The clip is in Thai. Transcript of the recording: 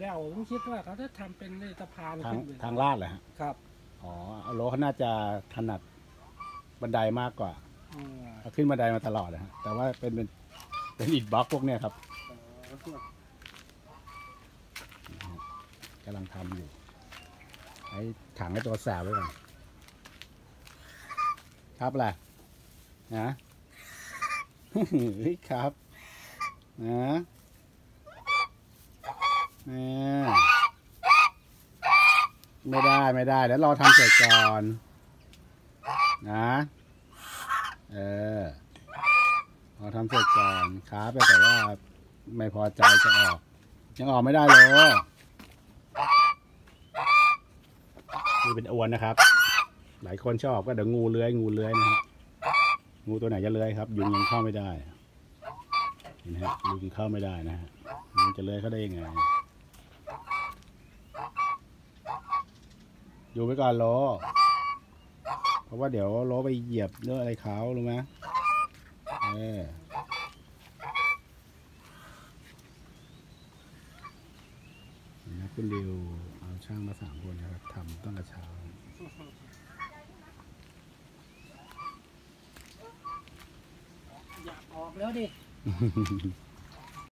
แล้วผมคิดว่าเขาจะทำเป็นสะพานทางขึ้นเลยทางลาดเหรอฮะครับอ๋อโลเขาน่าจะถนัดบันไดมากกว่าอืมเขาขึ้นบันไดมาตลอดนะฮะแต่ว่าเป็นเป็นเป็นอิฐบล็อกพวกเนี้ยครับกำลังทำอยู่ไอ้ถังไอ้ตัวแสบไว้ก่อนครับแหละไรนะ เฮ้ยครับนะเนี่ย ไม่ได้ไม่ได้แล้วรอทำเสร็จก่อนนะเออรอทำเสร็จก่อนครับแต่ว่าไม่พอใจจะออก ยังออกไม่ได้เลยนี่เป็นอวนนะครับ หลายคนชอบก็เดี๋ยวงูเลื้อยงูเลื้อยนะฮะงูตัวไหนจะเลื้อยครับ ยุงยังเข้าไม่ได้เห็นไหมฮะยุงเข้าไม่ได้นะฮะมันจะเลื้อยเข้าได้ยังไง อยู่ไปก่อนโลเพราะว่าเดี๋ยวโลไปเหยียบเนื้ออะไรเขารู้ไหมเออเห็นไหมคุณดิวเอาช่างมาสามคนนะครับทำตั้งแต่เช้าอยากออกแล้วดิ